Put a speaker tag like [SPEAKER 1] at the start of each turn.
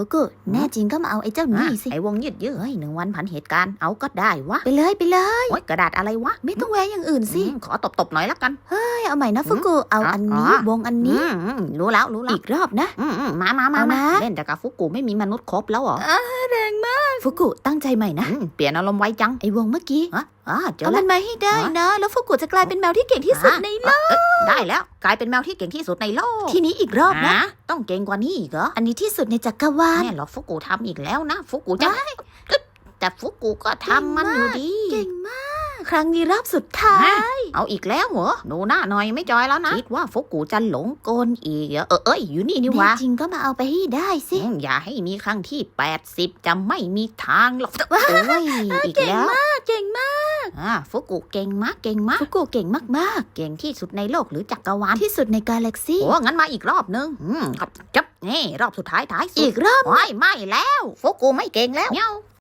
[SPEAKER 1] ฟุกุแน่จริงก็มาเอาไอ้เจ้านี่สิ
[SPEAKER 2] ไอ้วงยืดเยื้อเฮ้ยหนึ่งวันผันเหตุการณ์เอาก็ได้วะ
[SPEAKER 1] ไปเลยไปเลย
[SPEAKER 2] โอ๊ยกระดาษอะไรวะ
[SPEAKER 1] ไม่ต้องแวะอย่างอื่นสิ
[SPEAKER 2] อืมขอตบๆหน่อยละกัน
[SPEAKER 1] เฮ้ยเอาใหม่นะฟุกุเอาอันนี้
[SPEAKER 2] อ๋อ
[SPEAKER 1] วงอันนี้
[SPEAKER 2] อืมอืมรู้แล้วรู้แล้ว
[SPEAKER 1] อีกรอบนะ
[SPEAKER 2] อืมอืมมามามา
[SPEAKER 1] เอา
[SPEAKER 2] มา
[SPEAKER 1] นะ
[SPEAKER 2] เล่นแต่กับฟุกุไม่มีมนุษย์ครบแล้วเหรอ
[SPEAKER 1] แรงมาก ฟุกุตั้งใจใหม่นะ
[SPEAKER 2] อืมเปลี่ยนอารมณ์ไวจัง
[SPEAKER 1] ไอ้วงเมื่อกี้
[SPEAKER 2] ฮะอ่าเจอ
[SPEAKER 1] เอา
[SPEAKER 2] แล้
[SPEAKER 1] มั
[SPEAKER 2] วน
[SPEAKER 1] มาให้ได้
[SPEAKER 2] ฮะ
[SPEAKER 1] นะ แล้วฟุกุจะกลายเป็นแมวที่เก่งที่สุดในโลก
[SPEAKER 2] เอ๊ะได้แล้ว กลายเป็นแมวที่เก่งที่สุดในโลก
[SPEAKER 1] ทีนี้อีกรอบนะ
[SPEAKER 2] ฮต้องเก่งกว่านี้อีกเหรอ
[SPEAKER 1] อันนี้ที่สุดในจักรวาล
[SPEAKER 2] แม่หรอกฟุกุทำอีกแล้วนะ ฟุกุจะแต่ฟุกุก็ทำมันอยู่ดี
[SPEAKER 1] เก่งมาก ครั้งนี้รอบสุดท้าย
[SPEAKER 2] เอาอีกแล้วเหรอหนูหน้าหน่อยไม่จอยแล้วนะ คิดว่าฟุกุจะหลงกลอีกเหรอเออเอ้ยอยู่นี่นี่ห
[SPEAKER 1] แน่
[SPEAKER 2] วะ
[SPEAKER 1] จริงก็มาเอาไปให้ได้สิ
[SPEAKER 2] อืมอย่าให้มีครั้งที่ 80 จะไม่มีทางหรอกโอ้ยอีกแล้ว
[SPEAKER 1] เก่งมาก
[SPEAKER 2] อ่าฟุกุเก่งมากเก่งมาก
[SPEAKER 1] ฟุกุเก่งมาก
[SPEAKER 2] เก่งที่สุดในโลกหรือจักรวาล
[SPEAKER 1] ๆที่สุดในกาแล็กซี่
[SPEAKER 2] โอ้งั้นมาอีกรอบนึงอืมครับจับนี่รอบสุดท้ายท้ายสุด
[SPEAKER 1] อีกรอบ
[SPEAKER 2] โอ้ยไม่แล้วฟุกุไม่เก่งแล้วเมียว